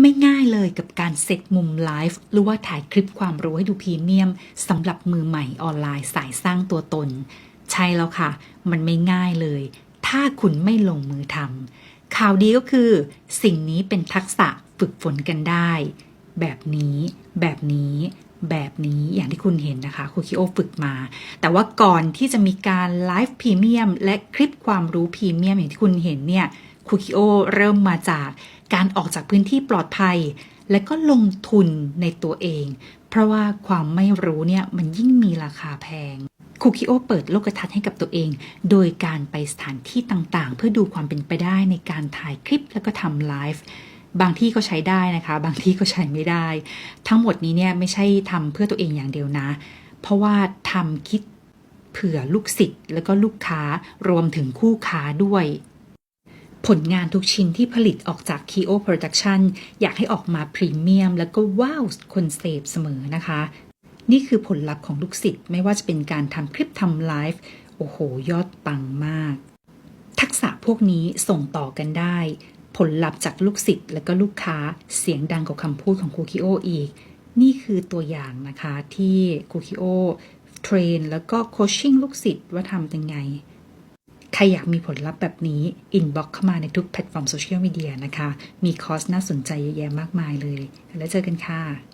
ไม่ง่ายเลยกับการเซตมุมไลฟ์หรือว่าถ่ายคลิปความรู้ให้ดูพรีเมียมสำหรับมือใหม่ออนไลน์สายสร้างตัวตน ใช่แล้วค่ะ มันไม่ง่ายเลย ถ้าคุณไม่ลงมือทำข่าวดีก็คือ สิ่งนี้เป็นทักษะฝึกฝนกันได้ แบบนี้ แบบนี้ แบบนี้อย่างที่คุณเห็นนะคะครูคิโอฝึกมา แต่ว่าก่อนที่จะมีการไลฟ์พรีเมียมและคลิปความรู้พรีเมียมอย่างที่คุณเห็นเนี่ยครูคิโอเริ่มมาจากการออกจากพื้นที่ปลอดภัย และก็ลงทุนในตัวเอง เพราะว่าความไม่รู้เนี่ยมันยิ่งมีราคาแพงคูคิโอเปิดโลกทัศน์ให้กับตัวเอง โดยการไปสถานที่ต่างๆ เพื่อดูความเป็นไปได้ในการถ่ายคลิปแล้วก็ทำไลฟ์ บางที่ก็ใช้ได้นะคะ บางที่ก็ใช้ไม่ได้ ทั้งหมดนี้เนี่ยไม่ใช่ทำเพื่อตัวเองอย่างเดียวนะ เพราะว่าทำคิดเผื่อลูกศิษย์แล้วก็ลูกค้ารวมถึงคู่ค้าด้วย ผลงานทุกชิ้นที่ผลิตออกจาก Keo Production อยากให้ออกมาพรีเมียมแล้วก็ว้าวคนเสพเสมอนะคะ นี่คือผลลัพธ์ของลูกศิษย์ไม่ว่าจะเป็นการทำคลิปทำไลฟ์โอ้โห ยอดปังมาก ทักษะพวกนี้ส่งต่อกันได้ ผลลัพธ์จากลูกศิษย์และก็ลูกค้าเสียงดังกว่าคำพูดของครูคิโออีก นี่คือตัวอย่างนะคะที่ครูคิโอเทรนแล้วก็โคชชิ่งลูกศิษย์ว่าทำยังไง ใครอยากมีผลลัพธ์แบบนี้ อินบ็อกเข้ามาในทุกแพลตฟอร์มโซเชียลมีเดียนะคะ มีคอร์สน่าสนใจเยอะแยะมากมายเลย แล้วเจอกันค่ะ